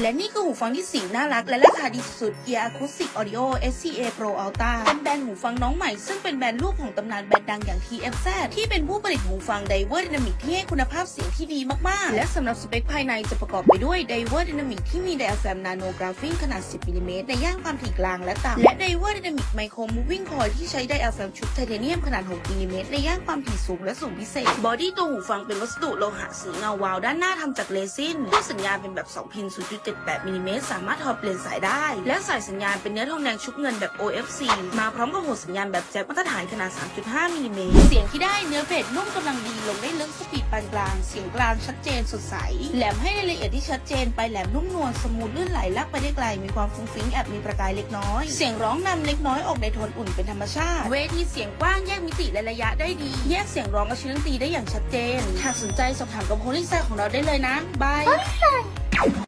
และนี่คือหูฟังที่สีน่ารักและราคาดีสุด Ear Acoustic Audio SCA Pro Ultra เป็นแบรนด์หูฟังน้องใหม่ ซึ่งเป็นแบรนด์ลูกของตำนานแบรนด์ดังอย่าง TFZ ที่เป็นผู้ผลิตหูฟัง Diver Dynamic ที่ให้คุณภาพเสียงที่ดีมาก ๆ และสำหรับสเปคภายในจะประกอบไปด้วย Diver Dynamic ที่มี Diaphragm Nano Graphing ขนาด 10มิลลิเมตรในย่านความถี่กลางและต่ำและ Diver Dynamic Micro Moving Coil ที่ใช้ Diaphragm ชุดไทเทเนียมขนาด 6มิลลิเมตรในย่านความถี่สูงและสูงพิเศษบอดี้ตัวหูฟังเป็นวัสดุโลหะสีเงาวาวด้านหน้าทำจากเรซินที่สัญญาณเป็นแบบ2พิน7.8มิลลิเมตรสามารถถอดเปลี่ยนสายได้ และสายสัญญาณเป็นเนื้อทองแดงชุบเงินแบบ OFC มาพร้อมกับหัวสัญญาณแบบแจ็คมาตรฐานขนาด 3.5มิลลิเมตรเสียงที่ได้เนื้อเบสนุ่มกำลังดีลงได้ลึกสปีดปานกลาง เสียงกลางชัดเจนสดใส แหลมให้รายละเอียดที่ชัดเจนไปแหลมนุ่มนวลสมูทลื่นไหลลักไปได้ไกลมีความฟุ้งฟิ้งแอบมีประกายเล็กน้อย เสียงร้องนำเล็กน้อยออกในโทนอุ่นเป็นธรรมชาติ เวทีเสียงกว้างแยกมิติและระยะได้ดี แยกเสียงร้องกับชิ้นดนตรีได้อย่างชัดเจนหากสนใจสอบถามกับโพลิไซของเราได้เลยนะบาย